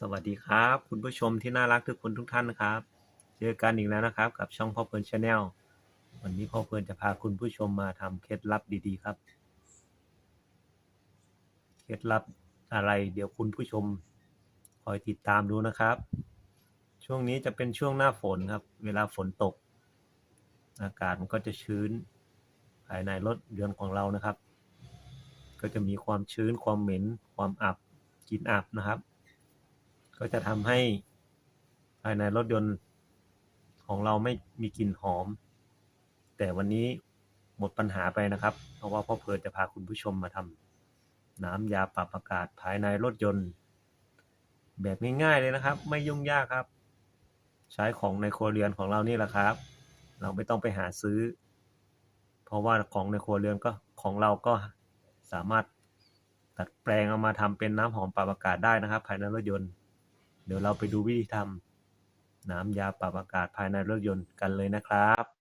สวัสดีครับ คุณผู้ชมที่น่ารักทุกคนทุกท่านนะครับ เจอกันอีกแล้วนะครับ กับช่องพ่อเพลินชาแนลวันนี้พ่อเพลินจะพาคุณผู้ชมมาทำเคล็ดลับดีๆครับ เคล็ดลับอะไร เดี๋ยวคุณผู้ชมคอยติดตามดูนะครับ ช่วงนี้จะเป็นช่วงหน้าฝนครับ เวลาฝนตก อากาศมันก็จะชื้น ภายในรถยนต์ของเรานะครับ ก็จะมีความชื้นความเหม็นความอับกลิ่นอับนะครับ ก็จะทำให้ภายในรถยนต์ของเราไม่มีกลิ่นหอม แต่วันนี้หมดปัญหาไปนะครับ เพราะว่าพ่อเพลินจะพาคุณผู้ชมมาทำน้ำยาปรับอากาศภายในรถยนต์ แบบง่ายๆเลยนะครับ ไม่ยุ่งยากครับ ใช้ของในครัวเรือนของเรานี่แหละครับ เราไม่ต้องไปหาซื้อ เพราะว่าของในครัวเรือนก็ของเราก็สามารถดัดแปลงเอามาทำเป็นน้ำหอมปรับอากาศได้นะครับ ภายในรถยนต์ เดี๋ยวเราไปดูวิธีทำน้ำยาปรับอากาศภายในรถยนต์กันเลยนะครับ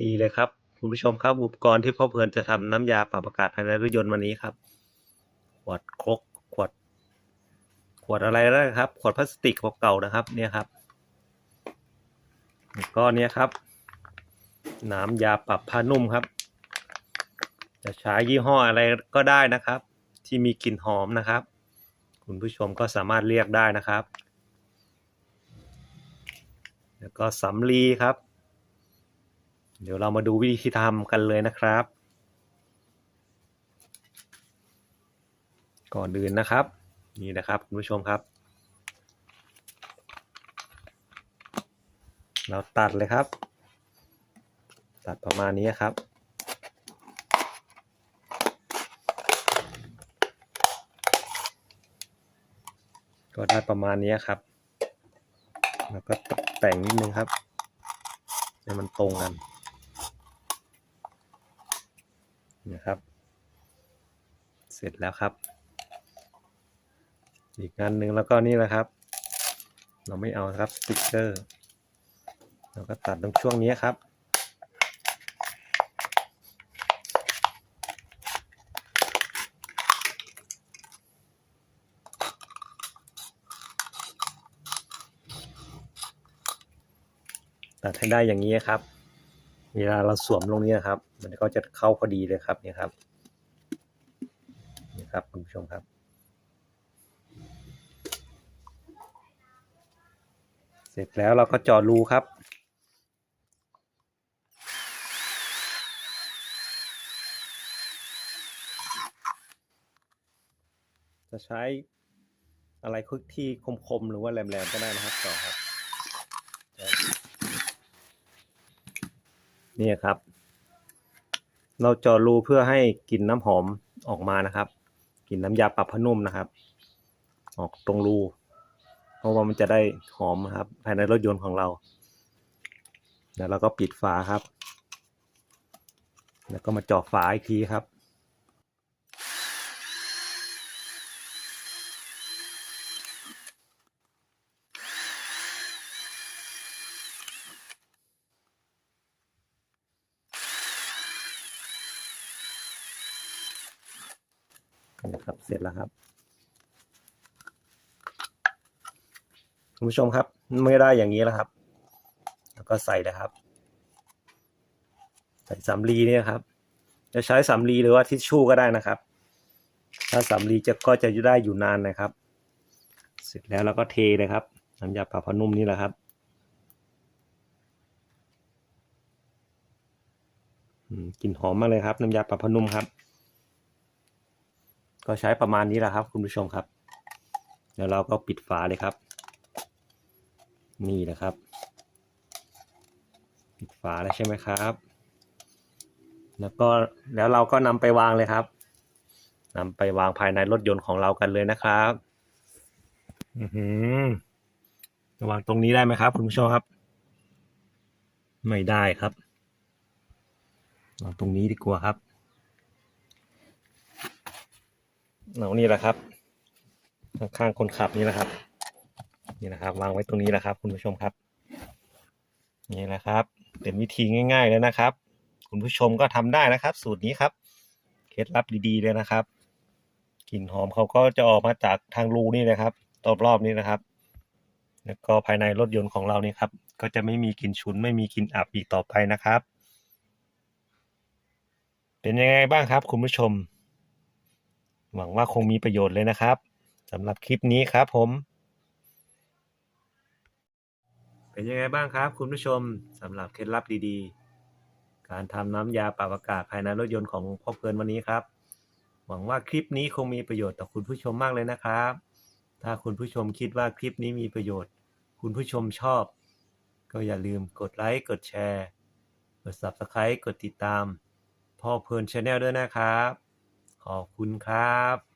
นี่เลยครับ คุณผู้ชมครับอุปกรณ์ที่พ่อเพลินจะทำน้ำยาปรับอากาศภายในรถยนต์วันนี้ครับ ขวดครกขวด ขวดอะไรได้ครับ ขวดพลาสติกเก่าๆนะครับ เนี่ยครับแล้วก็เนี่ยครับ น้ำยาปรับผ้านุ่มครับ จะใช้ยี่ห้ออะไรก็ได้นะครับ ที่มีกลิ่นหอมนะครับ คุณผู้ชมก็สามารถเรียกได้นะครับ แล้วก็สำลีครับ เดี๋ยวเรามาดูวิธีทำกันเลยนะครับ ก่อนอื่นนะครับ นี่นะครับคุณผู้ชมครับ เราตัดเลยครับ ตัดประมาณนี้ครับก็ได้ประมาณนี้ครับ แล้วก็ตแต่งนิดนึงครับ ให้มันตรงกัน นะครับ เสร็จแล้วครับ อีกงานหนึ่งแล้วก็นี่แหละครับ เราไม่เอาครับสติ๊กเกอร์ เราก็ตัดตรงช่วงนี้ครับตัดให้ได้อย่างนี้ครับ เวลาเราสวมลงนี้นะครับ มันก็จะเข้าพอดีเลยครับเนี่ยครับนี่ครับคุณผู้ชมครับ เสร็จแล้วเราก็เจาะรูครับจะใช้อะไรคุกที่คมๆ หรือว่าแหลมๆ ก็ได้นะครับเจาะครับ นี่ครับ เราเจาะรูเพื่อให้กลิ่นน้ำหอมออกมานะครับกลิ่นน้ำยาปรับผ้านุ่มนะครับ ออกตรงรู เพราะว่ามันจะได้หอมนะครับ ภายในรถยนต์ของเรา แล้วเราก็ปิดฝาครับ แล้วก็มาเจาะฝาอีกทีครับ นะครับ เสร็จแล้วครับคุณผู้ชมครับ ไม่ได้อย่างนี้แล้วครับ แล้วก็ใส่นะครับ ใส่สำลีเนี่ยครับ จะใช้สำลีหรือว่าทิชชู่ก็ได้นะครับ ถ้าสำลีจะก็จะได้อยู่นานนะครับ เสร็จแล้วเราก็เทเลยครับน้ำยาปรับผ้านุ่มนี่แหละครับกลิ่นหอมมากเลยครับ น้ำยาปรับผ้านุ่มครับ ก็ใช้ประมาณนี้แหละครับ คุณผู้ชมครับเดี๋ยวเราก็ปิดฝาเลยครับ นี่นะครับ ปิดฝาแล้วใช่ไหมครับ แล้วก็แล้วเราก็นำไปวางเลยครับนำไปวางภายในรถยนต์ของเรากันเลยนะครับอือหือวางตรงนี้ได้ไหมครับ คุณผู้ชมครับ ไม่ได้ครับวางตรงนี้ดีกว่าครับ เอานี่แหละครับ ข้างคนขับนี่แหละครับ นี่นะครับ วางไว้ตรงนี้แหละครับ คุณผู้ชมครับ นี่แหละครับ เป็นวิธีง่ายๆเลยนะครับ คุณผู้ชมก็ทำได้นะครับ สูตรนี้ครับ เคล็ดลับดีๆเลยนะครับกลิ่นหอมเขาก็จะออกมาจากทางรูนี่นะครับรอบๆนี้นะครับ แล้วก็ภายในรถยนต์ของเรานี่ครับ ก็จะไม่มีกลิ่นฉุน ไม่มีกลิ่นอับอีกต่อไปนะครับ เป็นยังไงบ้างครับคุณผู้ชม หวังว่าคงมีประโยชน์เลยนะครับสำหรับคลิปนี้ครับผม เป็นยังไงบ้างครับ คุณผู้ชมสำหรับเคล็ดลับดีๆ การทำน้ำยาปรับอากาศภายในรถยนต์ของพ่อเพลินวันนี้ครับ หวังว่าคลิปนี้คงมีประโยชน์ต่อคุณผู้ชมมากเลยนะครับ ถ้าคุณผู้ชมคิดว่าคลิปนี้มีประโยชน์ คุณผู้ชมชอบ ก็อย่าลืมกดไลค์กดแชร์ กด Subscribe กดติดตามพ่อเพลินชาแนลด้วยนะครับ ขอบคุณครับ